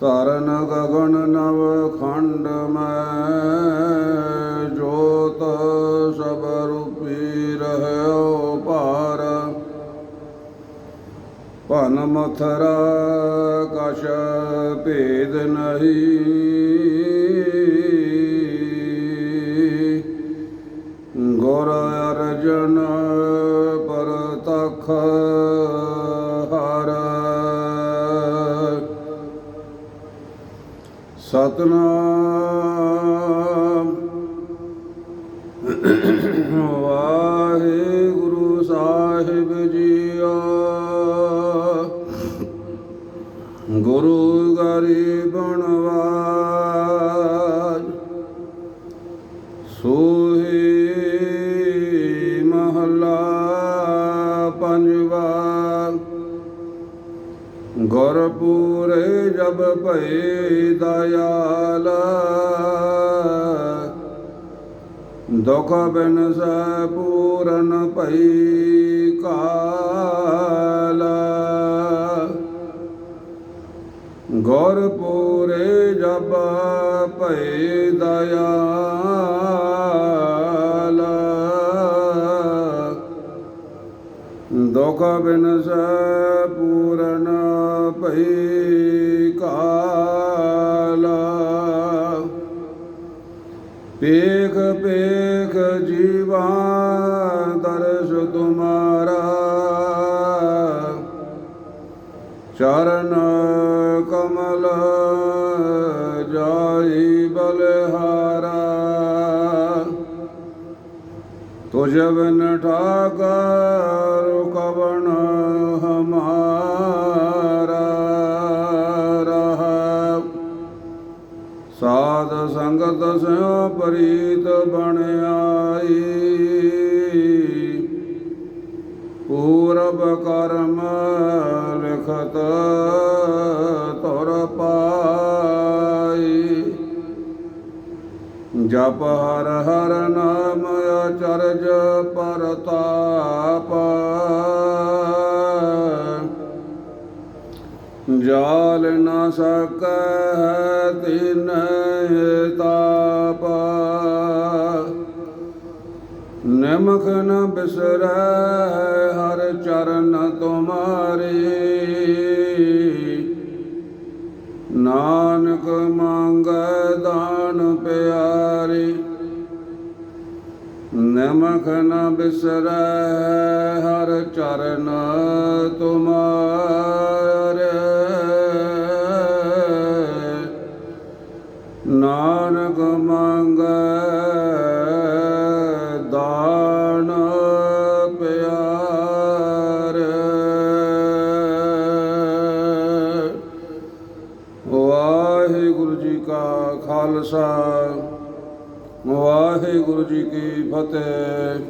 ਧਰਨ ਗਗਨ ਨਵ ਖੰਡ ਮੈਂ, ਜੋਤ ਸਭ ਰੂਪੀ ਰਹਿਓ ਭਾਰ। ਭਨ ਮਥਰਾ ਕਛ ਭੇਦ ਨਹੀਂ। ਗੁਰ ਅਰਜਨ ਪਰਤਖ ਸਤਨਾਮ। ਵਾਹਿਗੁਰੂ ਸਾਹਿਬ ਜੀਓ ਗੁਰੂ ਗਰੀਬਨ ਵਾਜ ਸੋਹੀ ਗੁਰਪੂਰ ਜਬ ਭਈ ਦਇਆਲ। ਦੁਖ ਬਿਨ ਸੈ ਪੂਰਨ ਭਈ ਕਾਲ। ਗੁਰਪੂਰੇ ਜਬ ਭਈ ਦਇਆਲ। ਦੁਖ ਬਿਨ ਸੈ ਪੂਰਨ ਭਈ ਕਾਲ। ਪੇਖ ਪੇਖ ਜੀਵਾ ਦਰਸ ਤੁਮਾਰਾ। ਚਰਨ ਕਮਲ ਜਾਈ ਬਲਹਾਰਾ। ਤੁਝ ਬਿਨ ਠਾਕਰ ਸਾਧ ਸੰਗਤ ਸਿਓ ਪ੍ਰੀਤ ਬਣ ਪੂਰਬ ਕਰਮ ਲਿਖਤ ਤੁਰ ਪਾਈ। ਜਪ ਹਰ ਹਰ ਨਾਮ ਅਚਰਜ ਪਰਤਾਪਾ। ਜਾਲ ਨਾ ਸਕੈ ਤਿਨ ਤਾਪ। ਨਿਮਖ ਨ ਬਿਸਰੈ ਹਰ ਚਰਨ ਤੁਮਾਰੇ। ਨਾਨਕ ਮੰਗੈ ਦਾਨ ਪਿਆਰੇ। ਨਮਖ ਨ ਬਿਸਰੈ ਹਰ ਚਰਨ ਤੁਮਾਰੇ। ਮੰਗੈ ਦਾਨ ਪਿਆਰੇ। ਵਾਹਿਗੁਰੂ ਜੀ ਕਾ ਖਾਲਸਾ ਵਾਹਿਗੁਰੂ ਜੀ ਕੀ ਫਤਿਹ।